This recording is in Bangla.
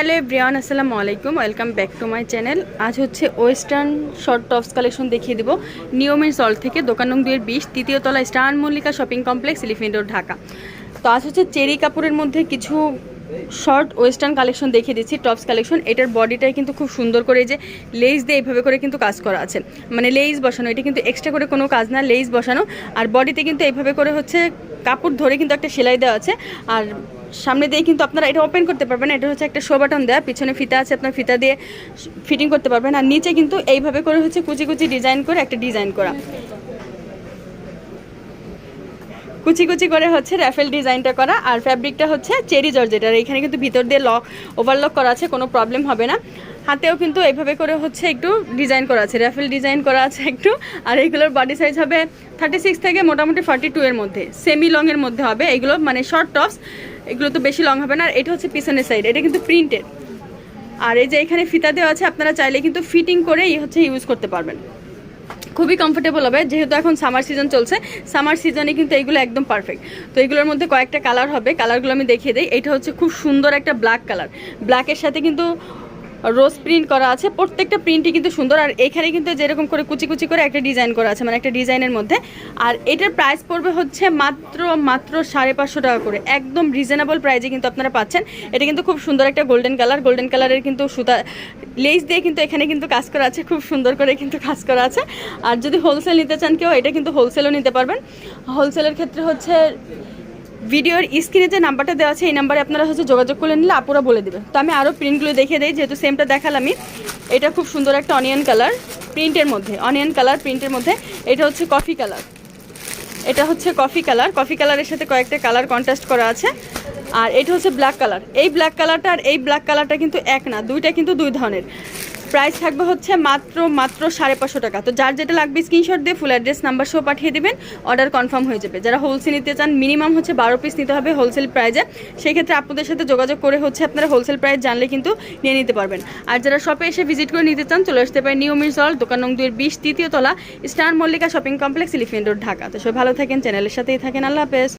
হ্যালো ব্রিয়ান আসসালামু আলাইকুম। Welcome back to my channel. আজ হচ্ছে ওয়েস্টার্ন শর্ট টপস কালেকশন দেখিয়ে দেবো। নিয়মের সল থেকে দোকান নং দুয়ের বিশ, তৃতীয় তলা star Mallika shopping complex elephant road, Dhaka. তো আজ হচ্ছে চেরি কাপড়ের মধ্যে কিছু শর্ট ওয়েস্টার্ন কালেকশন দেখিয়ে দিচ্ছি, টপস কালেকশন। এটার বডিটাই কিন্তু খুব সুন্দর করে যে লেস দিয়ে এইভাবে করে কিন্তু কাজ করা আছে। মানে লেস বসানো, এটা কিন্তু এক্সট্রা করে কোনো কাজ না, লেস বসানো। আর বডিতে কিন্তু এইভাবে করে হচ্ছে কাপড় ধরে কিন্তু একটা সেলাই দেওয়া আছে। আর সামনে দিয়ে কিন্তু আপনারা এটা ওপেন করতে পারবেন, এটা হচ্ছে একটা শো বাটন দেওয়া পিছনে ফিতা আছে, আপনার ফিতা দিয়ে ফিটিং করতে পারবেন। আর নিচে কিন্তু এইভাবে করে হচ্ছে কুচি কুচি ডিজাইন করে একটা ডিজাইন করা। কুচি কুচি করে হচ্ছে র্যাফেল ডিজাইনটা করা আর ফ্যাব্রিকটা হচ্ছে চেরি জর্জেটার এখানে কিন্তু ভিতর দিয়ে লক ওভারলক করা আছে, কোনো প্রবলেম হবে না। হাতেও কিন্তু এইভাবে করে হচ্ছে একটু ডিজাইন করা আছে, র্যাফেল ডিজাইন করা আছে একটু। আর এইগুলোর বডি সাইজ হবে থার্টি সিক্স থেকে মোটামুটি ফর্টি টু এর মধ্যে। সেমি লংয়ের মধ্যে হবে। এগুলো মানে শর্ট টপস এগুলো তো বেশি লং হবে না। আর এটা হচ্ছে পিছনের সাইড এটা কিন্তু প্রিন্টেড আর এই যে এখানে ফিতা দেওয়া আছে, আপনারা চাইলে কিন্তু ফিটিং করে হচ্ছে ইউজ করতে পারবেন। খুবই কমফোর্টেবল হবে, যেহেতু এখন সামার সিজন চলছে। সামার সিজনে কিন্তু এইগুলো একদম পারফেক্ট তো এইগুলোর মধ্যে কয়েকটা কালার হবে কালারগুলো আমি দেখিয়ে দিই। এটা হচ্ছে খুব সুন্দর একটা ব্ল্যাক কালার ব্ল্যাকের সাথে কিন্তু রোজ প্রিন্ট করা আছে, প্রত্যেকটা প্রিন্টই কিন্তু সুন্দর। আর এখানে কিন্তু যেরকম করে কুচি কুচি করে একটা ডিজাইন করা আছে মানে একটা ডিজাইনের মধ্যে। আর এটার প্রাইস পড়বে হচ্ছে মাত্র মাত্র সাড়ে পাঁচশো টাকা করে। একদম রিজনেবল প্রাইসে কিন্তু আপনারা পাচ্ছেন। এটা কিন্তু খুব সুন্দর একটা গোল্ডেন কালার গোল্ডেন কালারের কিন্তু সুতা লেস দিয়ে কিন্তু এখানে কিন্তু কাজ করা আছে, খুব সুন্দর করে কিন্তু কাজ করা আছে। আর যদি হোলসেল নিতে চান কেউ, এটা কিন্তু হোলসেলও নিতে পারবেন। হোলসেলের ক্ষেত্রে হচ্ছে ভিডিওর স্ক্রিনে যে নাম্বারটা দেওয়া আছে, এই নাম্বারে আপনারা হচ্ছে যোগাযোগ করে নিলে আপুরা বলে দেবে। তো আমি আরও প্রিন্টগুলো দেখিয়ে দিই, যেহেতু সেমটা দেখালামই এটা খুব সুন্দর একটা অনিয়ন কালার প্রিন্টের মধ্যে অনিয়ন কালার প্রিন্টের মধ্যে। এটা হচ্ছে কফি কালার এটা হচ্ছে কফি কালার কফি কালারের সাথে কয়েকটা কালার কন্ট্রাস্ট করা আছে। আর এটা হচ্ছে ব্ল্যাক কালার এই ব্ল্যাক কালারটা আর এই ব্ল্যাক কালারটা কিন্তু এক না, দুইটা কিন্তু দুই ধরনের। প্রাইস থাকবে হচ্ছে মাত্র মাত্র সাড়ে পাঁচশো টাকা। তো যার যেটা লাগবে স্ক্রিনশট দিয়ে ফুল অ্যাড্রেস নাম্বার সহ পাঠিয়ে দেবেন অর্ডার কনফার্ম হয়ে যাবে। যারা হোলসেল নিতে চান মিনিমাম হচ্ছে বারো পিস নিতে হবে হোলসেল প্রাইজে সেই ক্ষেত্রে আপনাদের সাথে যোগাযোগ করে হচ্ছে আপনারা হোলসেল প্রাইস জানলে কিন্তু নিয়ে নিতে পারবেন। আর যারা শপে এসে ভিজিট করে নিতে চান, চলে আসতে পারেন নিউ মিরসল দোকান নং দুইয়ের বিশ, তৃতীয় তলা, star Mallika shopping complex elephant road Dhaka. তো সবাই ভালো থাকেন চ্যানেলের সাথেই থাকেন। আল্লাহ হাফেজ।